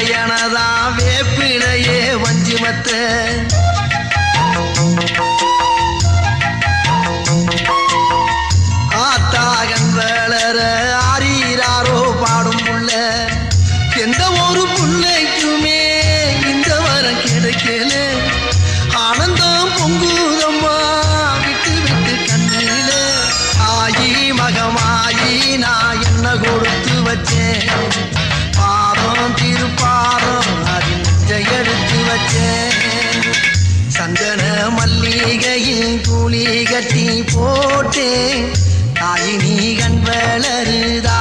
எனதா வேப்பிலையே வஞ்சிமத்த. ஆத்தாகன் வளர ஆரீராரோ பாடும் புள்ள எந்த ஒரு புள்ளைக்குமே இந்த வரம் கிடைக்கல. ஆனந்தம் பொங்குதம்மா விட்டு விட்டு கண்ணில. ஆயி மகமாயி நான் என்ன கொடுத்து வச்சேன்? மல்லிகையில் கூலி கட்டி போட்டேன் தாயினி கண் வளருதா